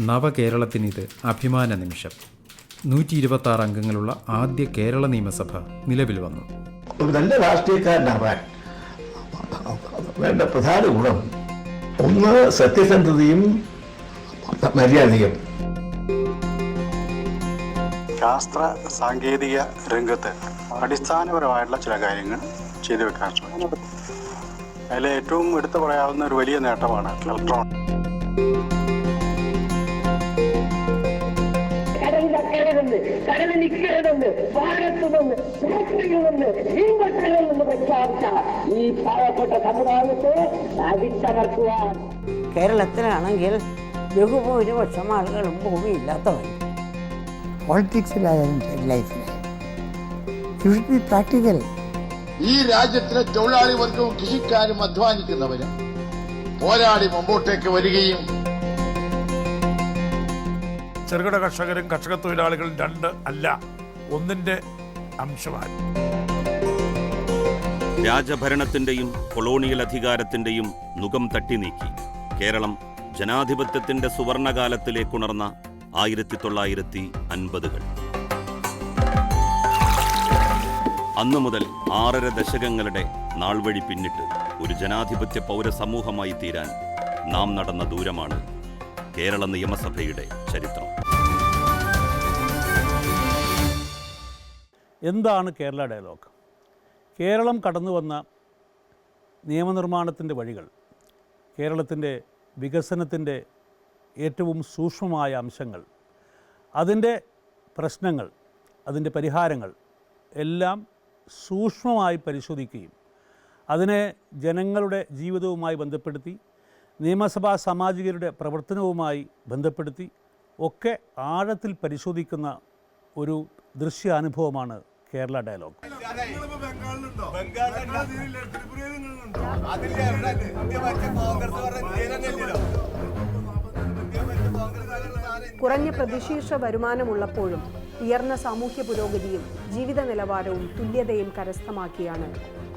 നവകേരളത്തിനിത് അഭിമാന നിമിഷം. നൂറ്റി ഇരുപത്തി ആറ് അംഗങ്ങളുള്ള ആദ്യ കേരള നിയമസഭ നിലവിൽ വന്നു. ഒരു നല്ല രാഷ്ട്രീയക്കാരനാവാൻ വേണ്ട പ്രധാന ഗുണം. ഒന്ന് സത്യസന്ധതയും മര്യാദയും. ശാസ്ത്ര സാങ്കേതിക രംഗത്ത് അടിസ്ഥാനപരമായിട്ടുള്ള ചില കാര്യങ്ങൾ ചെയ്തു വെക്കാൻ ശ്രമിച്ചു അതിൽ ഏറ്റവും എടുത്തു പറയാവുന്ന ഒരു വലിയ നേട്ടമാണ് ഇലക്ട്രോൺ കടലിൽ നിന്ന് കടലിൽ ഇക്കരതെന്ന് ഭാഗത്തു നിന്ന് ഇൻവെർട്ടറിൽ നിന്ന് പ്രഖ്യാപിച്ച ഈ പാവപ്പെട്ട സമുദായത്തെ അടിത്തകർക്കുവാൻ കേരളത്തിലാണെങ്കിൽ ബഹുഭൂരിപക്ഷം ആളുകളും ഭൂമിയില്ലാത്തവർ പോളിറ്റിക്സിലായാലും ലൈഫിലായാലും യു ഷുഡ് ബി പ്രാക്ടിക്കൽ ഈ രാജ്യത്തിലെ തൊഴിലാളി വർഗവും കൃഷിക്കാരും അധ്വാനിക്കുന്നവരും പോരാടി മുമ്പോട്ടേക്ക് വരികയും ചെറുകിട കർഷകരും കർഷക തൊഴിലാളികളും രണ്ട് അല്ല ഒന്നിന്റെ അംശമാണ്. രാജഭരണത്തിന്റെയും കൊളോണിയൽ അധികാരത്തിന്റെയും നുകം തട്ടി നീക്കി. കേരളം ജനാധിപത്യത്തിന്റെ സുവർണകാലത്തിലേക്കുണർന്ന ആയിരത്തി തൊള്ളായിരത്തി അൻപതുകൾ അന്നു മുതൽ ആറര ദശകങ്ങളുടെ നാൾവഴി പിന്നിട്ട് ഒരു ജനാധിപത്യ പൗരസമൂഹമായി തീരാൻ നാം നടന്ന ദൂരമാണ് കേരള നിയമസഭയുടെ ചരിത്രം. എന്താണ് കേരള ഡയലോഗ് കേരളം കടന്നു വന്ന നിയമനിർമ്മാണത്തിന്റെ വഴികൾ കേരളത്തിന്റെ വികസനത്തിന്റെ ഏറ്റവും സൂക്ഷ്മമായ അംശങ്ങൾ അതിന്റെ പ്രശ്നങ്ങൾ അതിന്റെ പരിഹാരങ്ങൾ എല്ലാം സൂക്ഷ്മമായി പരിശോധിക്കുകയും അതിനെ ജനങ്ങളുടെ ജീവിതവുമായി ബന്ധപ്പെടുത്തി നിയമസഭാ സാമാജികരുടെ പ്രവർത്തനവുമായി ബന്ധപ്പെടുത്തി ഒക്കെ ആഴത്തിൽ പരിശോധിക്കുന്ന ഒരു ദൃശ്യാനുഭവമാണ് കേരള ഡയലോഗ്. കുറഞ്ഞ പ്രതിശീർഷ വരുമാനമുള്ളപ്പോഴും ഉയർന്ന സാമൂഹ്യ പുരോഗതിയും ജീവിത നിലവാരവും തുല്യതയും കരസ്ഥമാക്കിയാണ്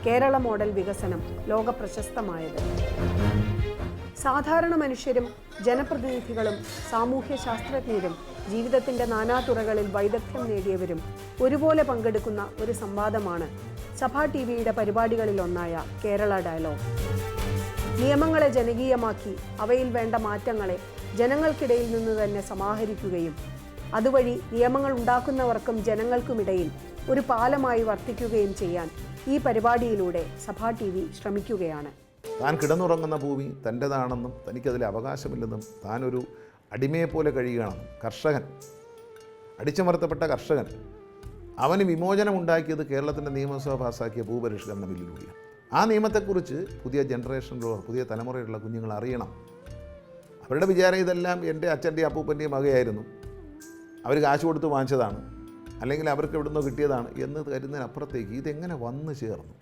കേരള മോഡൽ വികസനം ലോക പ്രശസ്തമായത്. സാധാരണ മനുഷ്യരും ജനപ്രതിനിധികളും സാമൂഹ്യ ശാസ്ത്രജ്ഞരും ജീവിതത്തിന്റെ നാനാതുറകളിൽ വൈദഗ്ധ്യം നേടിയവരും ഒരുപോലെ പങ്കെടുക്കുന്ന ഒരു സംവാദമാണ് സഭാ ടി വിയുടെ പരിപാടികളിലൊന്നായ കേരള ഡയലോഗ്. നിയമങ്ങളെ ജനകീയമാക്കി അവയിൽ വേണ്ട മാറ്റങ്ങളെ ജനങ്ങൾക്കിടയിൽ നിന്ന് തന്നെ സമാഹരിക്കുകയും അതുവഴി നിയമങ്ങൾ ഉണ്ടാക്കുന്നവർക്കും ജനങ്ങൾക്കുമിടയിൽ ഒരു പാലമായി വർത്തിക്കുകയും ചെയ്യാൻ ഈ പരിപാടിയിലൂടെ സഭാ ടി വി ശ്രമിക്കുകയാണ്. താൻ കിടന്നുറങ്ങുന്ന ഭൂമി തന്റെതാണെന്നും തനിക്കതിൽ അവകാശമില്ലെന്നും താനൊരു അടിമയെ പോലെ കഴിയുകയാണ്. കർഷകൻ. അടിച്ചമർത്തപ്പെട്ട കർഷകൻ. അവന് വിമോചനം ഉണ്ടാക്കിയത് കേരളത്തിന്റെ നിയമസഭ പാസാക്കിയ ഭൂപരിഷ്കരണ ബില്ലിലൂടെയാണ്. ആ നിയമത്തെക്കുറിച്ച് പുതിയ ജനറേഷനിലുള്ള പുതിയ തലമുറയിലുള്ള കുഞ്ഞുങ്ങൾ അറിയണം. അവരുടെ വിചാരം ഇതെല്ലാം എന്റെ അച്ഛന്റെയും അപ്പൂപ്പന്റെയും മകയായിരുന്നു അവർ കാശ് കൊടുത്ത് വാങ്ങിച്ചതാണ്. അല്ലെങ്കിൽ അവർക്ക് എവിടുന്നോ കിട്ടിയതാണ് എന്ന് കരുതുന്നതിനപ്പുറത്തേക്ക് ഇതെങ്ങനെ വന്നു ചേർന്നു?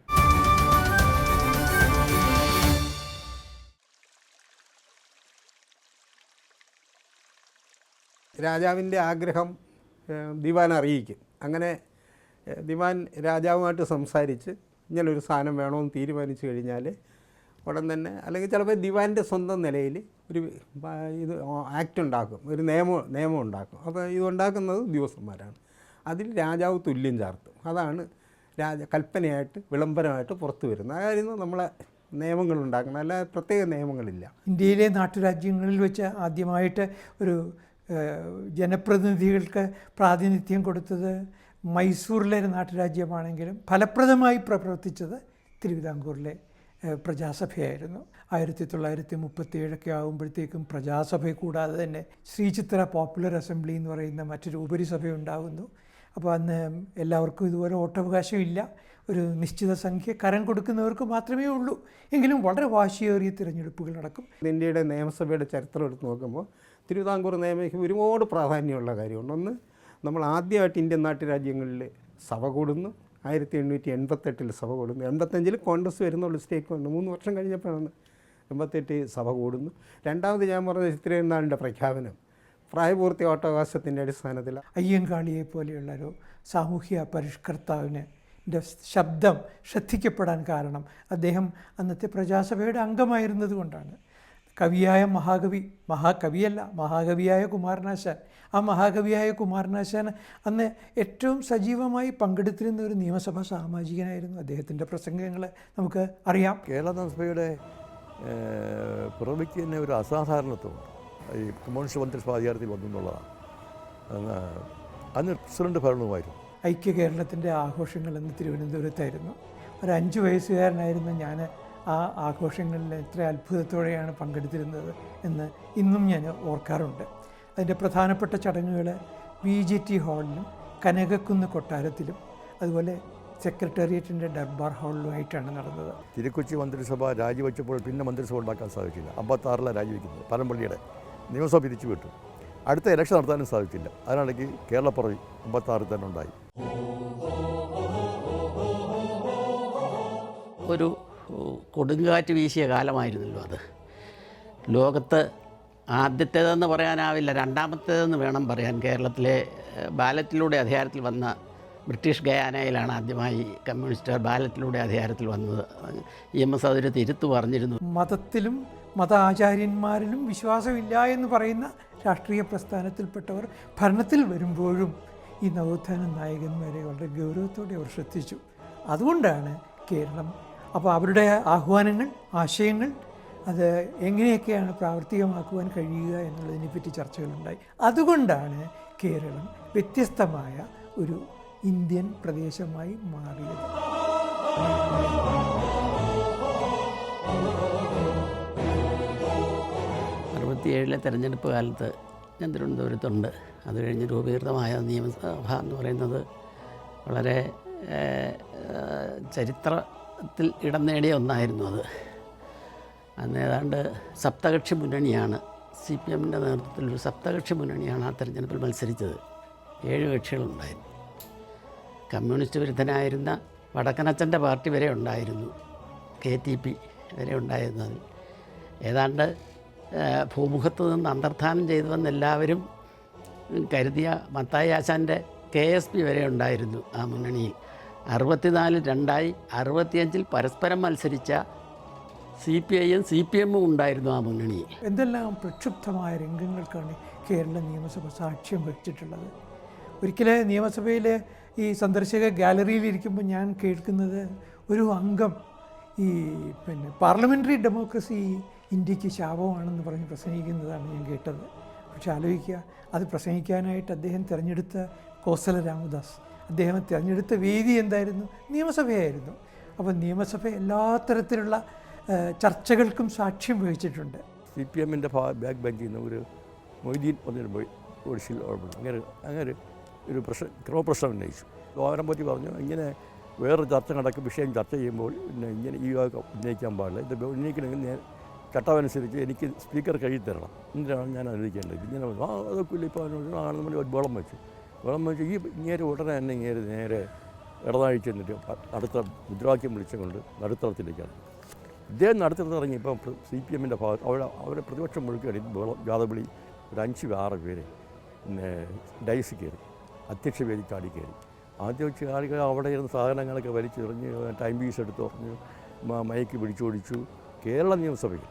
രാജാവിന്റെ ആഗ്രഹം ദിവാൻ അറിയിക്കും. അങ്ങനെ ദിവാൻ രാജാവുമായിട്ട് സംസാരിച്ച് ഇങ്ങനൊരു സാധനം വേണമെന്ന് തീരുമാനിച്ചു കഴിഞ്ഞാൽ ഉടൻ തന്നെ അല്ലെങ്കിൽ ചിലപ്പോൾ ദിവാന്റെ സ്വന്തം നിലയിൽ ഒരു ഇത് ആക്ട് ഉണ്ടാക്കും ഒരു നിയമം നിയമം ഉണ്ടാക്കും. അപ്പോൾ ഇത് ഉണ്ടാക്കുന്നത് ദിവസന്മാരാണ് അതിൽ രാജാവ് തുല്യം ചാർത്തും. അതാണ് രാജ കൽപ്പനയായിട്ട് വിളംബരമായിട്ട് പുറത്തു വരുന്നത്. അതായിരുന്നു നമ്മളെ നിയമങ്ങൾ ഉണ്ടാക്കുന്നത് അല്ലാതെ പ്രത്യേക നിയമങ്ങളില്ല. ഇന്ത്യയിലെ നാട്ടുരാജ്യങ്ങളിൽ വെച്ച് ആദ്യമായിട്ട് ഒരു ജനപ്രതിനിധികൾക്ക് പ്രാതിനിധ്യം കൊടുത്തത് മൈസൂറിലെ ഒരു നാട്ടുരാജ്യമാണെങ്കിലും ഫലപ്രദമായി പ്രവർത്തിച്ചത് തിരുവിതാംകൂറിലെ പ്രജാസഭയായിരുന്നു. ആയിരത്തി തൊള്ളായിരത്തി മുപ്പത്തി ഏഴൊക്കെ ആകുമ്പോഴത്തേക്കും പ്രജാസഭ കൂടാതെ തന്നെ ശ്രീചിത്ര പോപ്പുലർ അസംബ്ലി എന്ന് പറയുന്ന മറ്റൊരു ഉപരിസഭ ഉണ്ടാകുന്നു. അപ്പോൾ അന്ന് എല്ലാവർക്കും ഇതുപോലെ വോട്ടവകാശം ഇല്ല ഒരു നിശ്ചിത സംഖ്യ കരം കൊടുക്കുന്നവർക്ക് മാത്രമേ ഉള്ളൂ. എങ്കിലും വളരെ വാശിയേറിയ തിരഞ്ഞെടുപ്പുകൾ നടക്കും. ഇന്ത്യയുടെ നിയമസഭയുടെ ചരിത്രം എടുത്ത് നോക്കുമ്പോൾ തിരുവിതാംകൂർ നിയമയ്ക്ക് ഒരുപാട് പ്രാധാന്യമുള്ള കാര്യമുണ്ട്. ഒന്ന് നമ്മൾ ആദ്യമായിട്ട് ഇന്ത്യൻ നാട്ടുരാജ്യങ്ങളിൽ സഭ കൂടുന്നു. ആയിരത്തി എണ്ണൂറ്റി എൺപത്തെട്ടിൽ സഭ കൂടുന്നു. എൺപത്തഞ്ചിൽ കോൺഗ്രസ് വരുന്നുള്ള സ്റ്റേറ്റ് വന്നു മൂന്ന് വർഷം കഴിഞ്ഞപ്പോഴാണ് എൺപത്തെട്ട് സഭ കൂടുന്നു. രണ്ടാമത് ഞാൻ പറഞ്ഞ ചിത്രനാളിന്റെ പ്രഖ്യാപനം. പ്രായപൂർത്തി അവകാശത്തിന്റെ അടിസ്ഥാനത്തിൽ അയ്യങ്കാളിയെ പോലെയുള്ള ഒരു സാമൂഹ്യ പരിഷ്കർത്താവിന് ശബ്ദം ശ്രദ്ധിക്കപ്പെടാൻ കാരണം അദ്ദേഹം അന്നത്തെ പ്രജാസഭയുടെ അംഗമായിരുന്നത് കൊണ്ടാണ്. കവിയായ മഹാകവി മഹാകവിയല്ല മഹാകവിയായ കുമാരനാശാൻ. ആ മഹാകവിയായ കുമാരനാശാൻ അന്ന് ഏറ്റവും സജീവമായി പങ്കെടുത്തിരുന്ന ഒരു നിയമസഭാ സാമാജികനായിരുന്നു. അദ്ദേഹത്തിന്റെ പ്രസംഗങ്ങൾ നമുക്ക് അറിയാം. കേരള നിയമസഭയുടെ പുറമേക്ക് തന്നെ ഒരു അസാധാരണത്വമുണ്ട്. ഈ കമ്മ്യൂണിസ്റ്റ് മന്ത്രിസഭ അധികാരത്തിൽ വന്നു എന്നുള്ളതാണ്. അന്ന് പ്രസിഡന്റ് ഭരണവുമായിരുന്നു. ഐക്യ കേരളത്തിന്റെ ആഘോഷങ്ങൾ എന്ന് തിരുവനന്തപുരത്തായിരുന്നു. ഒരു അഞ്ച് വയസ്സുകാരനായിരുന്നു ഞാൻ ആ ആഘോഷങ്ങളിൽ എത്ര അത്ഭുതത്തോടെയാണ് പങ്കെടുത്തിരുന്നത് എന്ന് ഇന്നും ഞാൻ ഓർക്കാറുണ്ട്. അതിന്റെ പ്രധാനപ്പെട്ട ചടങ്ങുകൾ വി ജി ടി ഹാളിലും കനകക്കുന്ന് കൊട്ടാരത്തിലും അതുപോലെ സെക്രട്ടേറിയറ്റിന്റെ ഡർബാർ ഹാളിലുമായിട്ടാണ് നടന്നത്. തിരുക്കൊച്ചി മന്ത്രിസഭ രാജിവെച്ചപ്പോൾ പിന്നെ മന്ത്രിസഭ ഉണ്ടാക്കാൻ സാധിച്ചില്ല. അമ്പത്താറിലാണ് രാജിവെക്കുന്നത്. പരമ്പള്ളിയുടെ നിയമസഭ പിരിച്ചു വിട്ടു. അടുത്ത ഇലക്ഷൻ നടത്താനും സാധിച്ചില്ല. അതിനാണെങ്കിൽ കേരളപ്പുറവി അമ്പത്താറിൽ തന്നെ ഉണ്ടായി. ഒരു കൊടുങ്കാറ്റ് വീശിയ കാലമായിരുന്നല്ലോ അത്. ലോകത്ത് ആദ്യത്തേതെന്ന് പറയാനാവില്ല രണ്ടാമത്തേതെന്ന് വേണം പറയാൻ. കേരളത്തിലെ ബാലറ്റിലൂടെ അധികാരത്തിൽ വന്ന ബ്രിട്ടീഷ് ഗയാനയിലാണ് ആദ്യമായി കമ്മ്യൂണിസ്റ്റുകാർ ബാലറ്റിലൂടെ അധികാരത്തിൽ വന്നത്. ഇ എം എസ് അതൊരു തിരുത്തു പറഞ്ഞിരുന്നു. മതത്തിലും മത ആചാര്യന്മാരിലും വിശ്വാസമില്ല എന്ന് പറയുന്ന രാഷ്ട്രീയ പ്രസ്ഥാനത്തിൽപ്പെട്ടവർ ഭരണത്തിൽ വരുമ്പോഴും ഈ നവോത്ഥാന നായകന്മാരെ വളരെ ഗൗരവത്തോടെ അവർ ശ്രദ്ധിച്ചു. അതുകൊണ്ടാണ് കേരളം അപ്പോൾ അവരുടെ ആഹ്വാനങ്ങൾ ആശയങ്ങൾ അത് എങ്ങനെയൊക്കെയാണ് പ്രാവർത്തികമാക്കുവാൻ കഴിയുക എന്നുള്ളതിനെപ്പറ്റി ചർച്ചകളുണ്ടായി. അതുകൊണ്ടാണ് കേരളം വ്യത്യസ്തമായ ഒരു ഇന്ത്യൻ പ്രദേശമായി മാറിയത്. അറുപത്തിയേഴിലെ തെരഞ്ഞെടുപ്പ് കാലത്ത് ഞാൻ തിരുവനന്തപുരത്തുണ്ട്. അത് കഴിഞ്ഞ് രൂപീകൃതമായ നിയമസഭ എന്ന് പറയുന്നത് വളരെ ഏഹ്, ചരിത്രത്തിൽ ഇടം നേടിയ ഒന്നായിരുന്നു അത്. അന്ന് ഏതാണ്ട് സപ്തകക്ഷി മുന്നണിയാണ് സി പി എമ്മിന്റെ നേതൃത്വത്തിൽ ഒരു സപ്തകക്ഷി മുന്നണിയാണ് ആ തെരഞ്ഞെടുപ്പിൽ മത്സരിച്ചത്. ഏഴ് കക്ഷികളുണ്ടായിരുന്നു. കമ്മ്യൂണിസ്റ്റ് വിരുദ്ധനായിരുന്ന വടക്കനച്ചന്റെ പാർട്ടി വരെ ഉണ്ടായിരുന്നു കെ ടി പി വരെ ഉണ്ടായിരുന്നത്. ഏതാണ്ട് ഭൂമുഖത്ത് നിന്ന് അന്തർധാനം ചെയ്തുവെന്ന് എല്ലാവരും കരുതിയ മത്തായി ആശാന്റെ കെ എസ് പി വരെ ഉണ്ടായിരുന്നു ആ മുന്നണിയിൽ. അറുപത്തിനാലിൽ രണ്ടായി അറുപത്തിയഞ്ചിൽ പരസ്പരം മത്സരിച്ച സി പി ഐയും സി പി എമ്മും ഉണ്ടായിരുന്നു ആ മുന്നണി. എന്തെല്ലാം പ്രക്ഷുബ്ധമായ രംഗങ്ങൾക്കാണ് കേരള നിയമസഭ സാക്ഷ്യം വഹിച്ചിട്ടുള്ളത്? ഒരിക്കലെ നിയമസഭയിലെ ഈ സന്ദർശക ഗാലറിയിൽ ഇരിക്കുമ്പോൾ ഞാൻ കേൾക്കുന്നത് ഒരു അംഗം ഈ പിന്നെ പാർലമെന്ററി ഡെമോക്രസി ഇന്ത്യയ്ക്ക് ശാപമാണെന്ന് പറഞ്ഞ് പ്രസംഗിക്കുന്നതാണ് ഞാൻ കേട്ടത്. പക്ഷെ ആലോചിക്കുക അത് പ്രസംഗിക്കാനായിട്ട് അദ്ദേഹം തിരഞ്ഞെടുത്ത കോസല രാമദാസ്. അദ്ദേഹം തിരഞ്ഞെടുത്ത വേദി എന്തായിരുന്നു? നിയമസഭയായിരുന്നു. അപ്പോൾ നിയമസഭ എല്ലാ തരത്തിലുള്ള ചർച്ചകൾക്കും സാക്ഷ്യം വഹിച്ചിട്ടുണ്ട്. സി പി എമ്മിന്റെ ബാക്ക് ബെഞ്ചിൽ നിന്ന് ഒരു മൊയ്തീൻ പറഞ്ഞൊരു ഒഡിഷിൽ ഓർമ്മ അങ്ങനെ അങ്ങനെ ഒരു പ്രശ്നം ക്രോ പ്രശ്നം ഉന്നയിച്ചു. ഗോവരം പറ്റി പറഞ്ഞു ഇങ്ങനെ വേറൊരു ചർച്ച നടക്കും വിഷയം ചർച്ച ചെയ്യുമ്പോൾ പിന്നെ ഇങ്ങനെ ഈ ഉന്നയിക്കാൻ പാടില്ല. ഇത് ഉന്നയിക്കണമെങ്കിൽ ചട്ടമനുസരിച്ച് എനിക്ക് സ്പീക്കർ കഴുകി തരണം. എന്നിട്ടാണ് ഞാൻ അനുവദിക്കേണ്ടത്? ഇങ്ങനെ ആ അതൊക്കെ ഇല്ല ഇപ്പോൾ ഒരു ബോളം വെച്ചു. ബളം വെച്ച് ഈ ഇങ്ങേര് ഉടനെ തന്നെ ഇങ്ങേര് നേരെ ഇടതായി എന്നിട്ട് അടുത്ത മുദ്രാവാക്യം വിളിച്ചുകൊണ്ട് നടുത്തളത്തിലേക്കാണ്. ഇദ്ദേഹം നടത്തുന്നത് ഇറങ്ങി ഇപ്പം സി പി എമ്മിന്റെ ഭാഗത്ത് അവിടെ അവരെ പ്രതിപക്ഷം മുഴുക്കുകയാണ് ജാഥവിളി ഒരു അഞ്ച് ആറ് പേര് പിന്നെ ഡൈസ് കയറി അധ്യക്ഷ വേദി ചാടി കയറി. ആദ്യം വെച്ച് ആളുകൾ അവിടെ ഇരുന്ന് സാധനങ്ങളൊക്കെ വലിച്ചെറിഞ്ഞ് ടൈം പീസ് എടുത്ത് പറഞ്ഞ് മയക്ക് പിടിച്ചോടിച്ചു. കേരള നിയമസഭയിൽ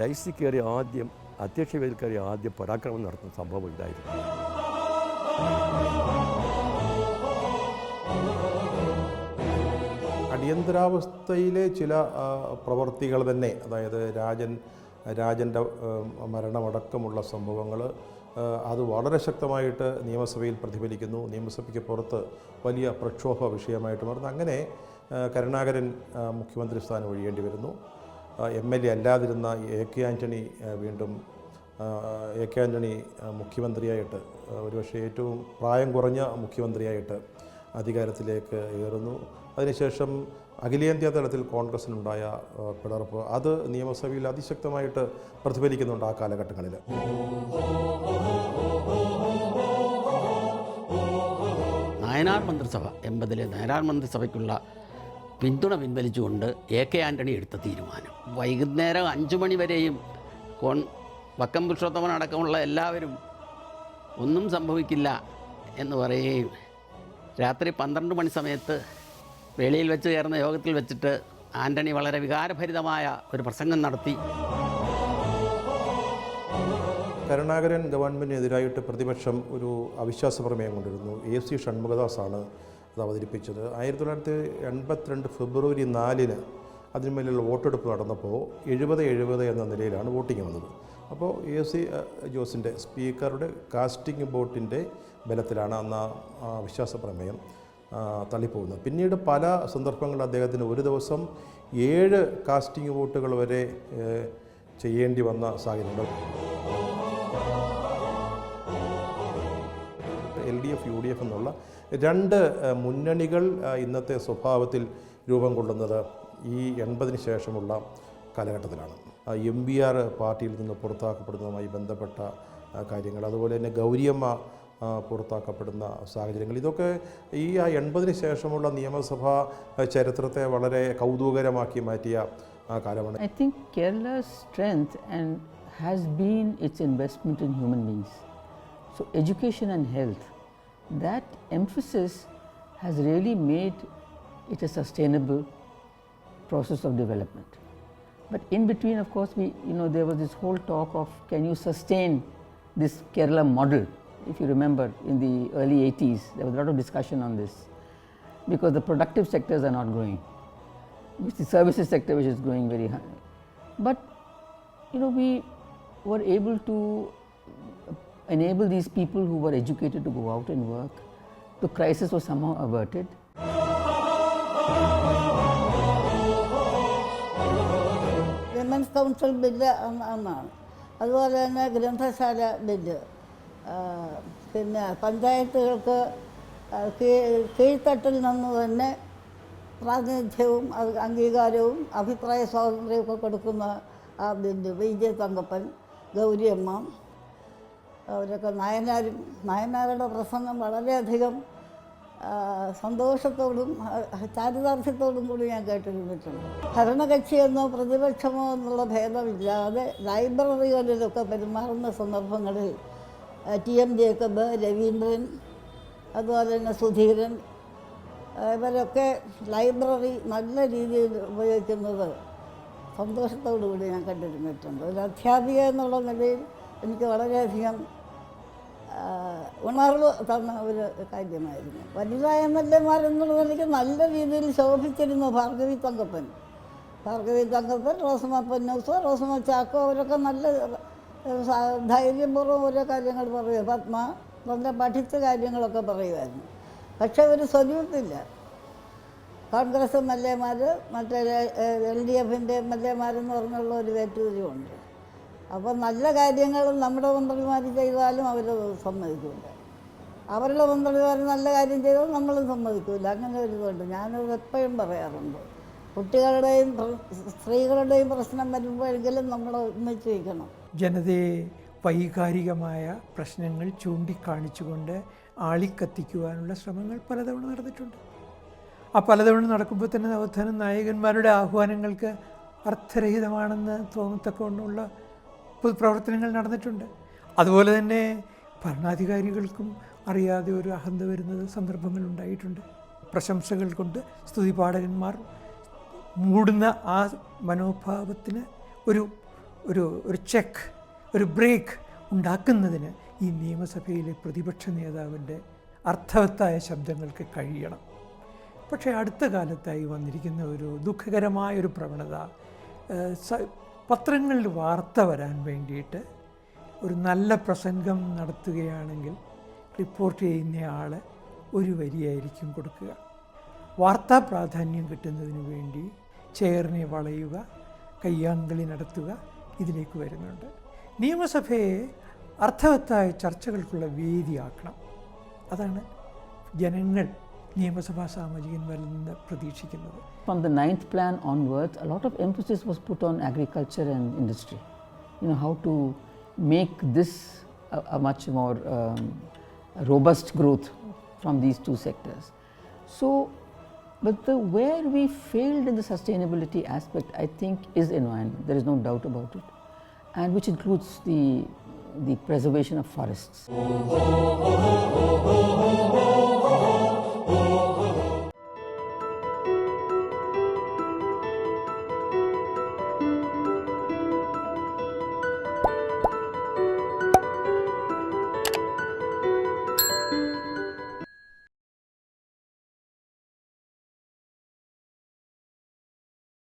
ഡൈസി കയറി ആദ്യം അധ്യക്ഷ വേദിക്കാരി ആദ്യം പരാക്രമം നടത്തുന്ന സംഭവം ഇതായിരുന്നു. അടിയന്തരാവസ്ഥയിലെ ചില പ്രവർത്തികൾ തന്നെ അതായത് രാജൻ രാജന്റെ മരണമടക്കമുള്ള സംഭവങ്ങൾ അത് വളരെ ശക്തമായിട്ട് നിയമസഭയിൽ പ്രതിഫലിക്കുന്നു. നിയമസഭയ്ക്ക് പുറത്ത് വലിയ പ്രക്ഷോഭ വിഷയമായിട്ട് മാറുന്നു. അങ്ങനെ കരുണാകരൻ മുഖ്യമന്ത്രി സ്ഥാനം ഒഴിയേണ്ടി വരുന്നു. എം എൽ എ അല്ലാതിരുന്ന എ കെ ആന്റണി വീണ്ടും എ കെ ആന്റണി മുഖ്യമന്ത്രിയായിട്ട് ഒരുപക്ഷെ ഏറ്റവും പ്രായം കുറഞ്ഞ മുഖ്യമന്ത്രിയായിട്ട് അധികാരത്തിലേക്ക് ഏറുന്നു. അതിനുശേഷം അഖിലേന്ത്യാ തലത്തിൽ കോൺഗ്രസിനുണ്ടായ പിളർപ്പ് അത് നിയമസഭയിൽ അതിശക്തമായിട്ട് പ്രതിഫലിക്കുന്നുണ്ട് ആ കാലഘട്ടങ്ങളിൽ. നയനാർ മന്ത്രിസഭ എൺപതിലെ നയനാർ മന്ത്രിസഭയ്ക്കുള്ള പിന്തുണ പിൻവലിച്ചുകൊണ്ട് എ കെ ആന്റണി എടുത്ത തീരുമാനം. വൈകുന്നേരം അഞ്ചു മണി വരെയും കോൺ വക്കം പുരുഷോത്തമൻ അടക്കമുള്ള എല്ലാവരും ഒന്നും സംഭവിക്കില്ല എന്ന് പറയുകയും രാത്രി പന്ത്രണ്ട് മണി സമയത്ത് വെളിയിൽ വെച്ച് ചേർന്ന യോഗത്തിൽ വെച്ചിട്ട് ആന്റണി വളരെ വികാരഭരിതമായ ഒരു പ്രസംഗം നടത്തി. കരുണാകരൻ ഗവൺമെന്റിനെതിരായിട്ട് പ്രതിപക്ഷം ഒരു അവിശ്വാസ പ്രമേയം കൊണ്ടിരുന്നു. എ സി ഷൺമുഖദാസാണ് അത് അവതരിപ്പിച്ചത്. ആയിരത്തി തൊള്ളായിരത്തി എൺപത്തിരണ്ട് ഫെബ്രുവരി നാലിന് അതിന്മേലുള്ള വോട്ടെടുപ്പ് നടന്നപ്പോൾ എഴുപത് എഴുപത് എന്ന നിലയിലാണ് വോട്ടിംഗ് വന്നത്. അപ്പോൾ എ സി ജോസിന്റെ സ്പീക്കറുടെ കാസ്റ്റിംഗ് ബോട്ടിന്റെ ബലത്തിലാണ് അന്ന് ആ പ്രമേയം തള്ളിപ്പോകുന്നത്. പിന്നീട് പല സന്ദർഭങ്ങളിൽ അദ്ദേഹത്തിന് ഒരു ദിവസം ഏഴ് കാസ്റ്റിംഗ് വോട്ടുകൾ വരെ ചെയ്യേണ്ടി വന്ന സാഹചര്യമുണ്ട്. L D F U D F എന്നുള്ള രണ്ട് മുന്നണികൾ ഇന്നത്തെ സ്വഭാവത്തിൽ രൂപം കൊള്ളുന്നത് ഈ എൺപതിന് ശേഷമുള്ള കാലഘട്ടത്തിലാണ്. എം ബി ആർ പാർട്ടിയിൽ നിന്ന് പുറത്താക്കപ്പെടുന്നതുമായി ബന്ധപ്പെട്ട കാര്യങ്ങൾ. അതുപോലെ തന്നെ ഗൗരിയമ്മ പുറത്താക്കപ്പെടുന്ന സാഹചര്യങ്ങൾ. ഇതൊക്കെ ഈ ആ എൺപതിന് ശേഷമുള്ള നിയമസഭാ ചരിത്രത്തെ വളരെ കൗതുകരമാക്കി മാറ്റിയ കാലമാണ്. I think Kerala strength and has been its investment in human beings so education and health that emphasis has really made it a sustainable process of development But in between, of course, we you know there was this whole talk of can you sustain this Kerala model? If you remember, in the early 80s, there was a lot of discussion on this because the productive sectors are not growing which the services sector which is growing very high. But you know we were able to enable these people who were educated to go out and work. The crisis was somehow averted. Council bill ഒന്നാണ് അതുപോലെ തന്നെ ഗ്രന്ഥശാല bill. പിന്നെ പഞ്ചായത്തുകൾക്ക് കീഴ്ത്തട്ടിൽ നിന്ന് തന്നെ പ്രാതിനിധ്യവും അംഗീകാരവും അഭിപ്രായ സ്വാതന്ത്ര്യമൊക്കെ കൊടുക്കുന്ന ആ bill. V. J. Thankappan Gouriamma അവരൊക്കെ നായനാരും നായനാരുടെ പ്രസംഗം വളരെയധികം സന്തോഷത്തോടും ചാരിതാർത്ഥ്യത്തോടും കൂടി ഞാൻ കേട്ടിരുന്നിട്ടുണ്ട്. ഭരണകക്ഷിയെന്നോ പ്രതിപക്ഷമോ എന്നുള്ള ഭേദമില്ലാതെ ലൈബ്രറികളിലൊക്കെ പെരുമാറുന്ന സന്ദർഭങ്ങളിൽ ടി എം ജേക്കബ് രവീന്ദ്രൻ അതുപോലെ തന്നെ സുധീരൻ ഇവരൊക്കെ ലൈബ്രറി നല്ല രീതിയിൽ ഉപയോഗിക്കുന്നത് സന്തോഷത്തോടു കൂടി ഞാൻ കണ്ടിരുന്നിട്ടുണ്ട്. ഒരു അധ്യാപിക എന്നുള്ള നിലയിൽ എനിക്ക് വളരെയധികം ഉണർവ് തന്ന ഒരു കാര്യമായിരുന്നു. വനിതാ എം എൽ എമാരെന്നുള്ളത് എനിക്ക് നല്ല രീതിയിൽ ശോഭിച്ചിരുന്നു ഭാർഗവി തങ്കപ്പൻ. ഭാർഗവി തങ്കപ്പൻ റോസമ്മ പൊന്നൂസ് റോസമ്മ ചാക്കോ അവരൊക്കെ നല്ല ധൈര്യപൂർവം ഓരോ കാര്യങ്ങൾ പറയുക. പത്മ നല്ല പഠിച്ച കാര്യങ്ങളൊക്കെ പറയുമായിരുന്നു. പക്ഷെ ഒരു സ്വരൂപത്തില്ല. കോൺഗ്രസ് എം എൽ എമാർ മറ്റേ എൽ ഡി എഫിന്റെ എം എൽ എമാരെന്ന് പറഞ്ഞുള്ള ഒരു വേറ്റൂര്യമുണ്ട് അപ്പോൾ നല്ല കാര്യങ്ങൾ നമ്മുടെ മന്ത്രിമാർ ചെയ്താലും അവർ സമ്മതിക്കില്ല അവരുടെ മന്ത്രിമാർ നല്ല കാര്യം ചെയ്താൽ നമ്മളും സമ്മതിക്കില്ല അങ്ങനെ ഒരു ഇതുണ്ട്. ഞാനത് എപ്പോഴും പറയാറുണ്ട്. കുട്ടികളുടെയും സ്ത്രീകളുടെയും പ്രശ്നം വരുമ്പോഴെങ്കിലും നമ്മൾ ഒന്നിച്ച് നിൽക്കണം. ജനതയെ വൈകാരികമായ പ്രശ്നങ്ങൾ ചൂണ്ടിക്കാണിച്ചുകൊണ്ട് ആളിക്കത്തിക്കുവാനുള്ള ശ്രമങ്ങൾ പലതവണ നടന്നിട്ടുണ്ട്. ആ പലതവണ നടക്കുമ്പോൾ തന്നെ നവോത്ഥാന നായകന്മാരുടെ ആഹ്വാനങ്ങൾക്ക് അർത്ഥരഹിതമാണെന്ന് തോന്നത്തക്കൊണ്ടുള്ള പൊതുപ്രവർത്തനങ്ങൾ നടന്നിട്ടുണ്ട്. അതുപോലെ തന്നെ ഭരണാധികാരികൾക്കും അറിയാതെ ഒരു അഹന്ത വരുന്നത് സന്ദർഭങ്ങൾ ഉണ്ടായിട്ടുണ്ട്. പ്രശംസകൾ കൊണ്ട് സ്തുതിപാഠകന്മാർ മൂടുന്ന ആ മനോഭാവത്തിന് ഒരു ഒരു ഒരു ചെക്ക് ഒരു ബ്രേക്ക് ഉണ്ടാക്കുന്നതിന് ഈ നിയമസഭയിലെ പ്രതിപക്ഷ നേതാവിന്റെ അർത്ഥവത്തായ ശബ്ദങ്ങൾക്ക് കഴിയണം. പക്ഷേ അടുത്ത കാലത്തായി വന്നിരിക്കുന്ന ഒരു ദുഃഖകരമായ ഒരു പ്രവണത പത്രങ്ങളിൽ വാർത്ത വരാൻ വേണ്ടിയിട്ട് ഒരു നല്ല പ്രസംഗം നടത്തുകയാണെങ്കിൽ റിപ്പോർട്ട് ചെയ്യുന്ന ചെയ്യുന്നയാൾ ഒരു വരിയായിരിക്കും കൊടുക്കുക. വാർത്താ പ്രാധാന്യം കിട്ടുന്നതിന് വേണ്ടി ചെയറിനെ വളയുക കയ്യാങ്കളി നടത്തുക ഇതിലേക്ക് വരുന്നുണ്ട്. നിയമസഭയെ അർത്ഥവത്തായ ചർച്ചകൾക്കുള്ള വേദിയാക്കണം. അതാണ് ജനങ്ങൾ നിയമസഭാ സാമാജികന്മാരിൽ നിന്ന് പ്രതീക്ഷിക്കുന്നത് From the ninth plan onwards, a lot of emphasis was put on agriculture and industry. You know, how to make this a, a much more um, robust growth from these two sectors. So, but the where we failed in the sustainability aspect, I think, is environment. There is no doubt about it, and which includes the the preservation of forests.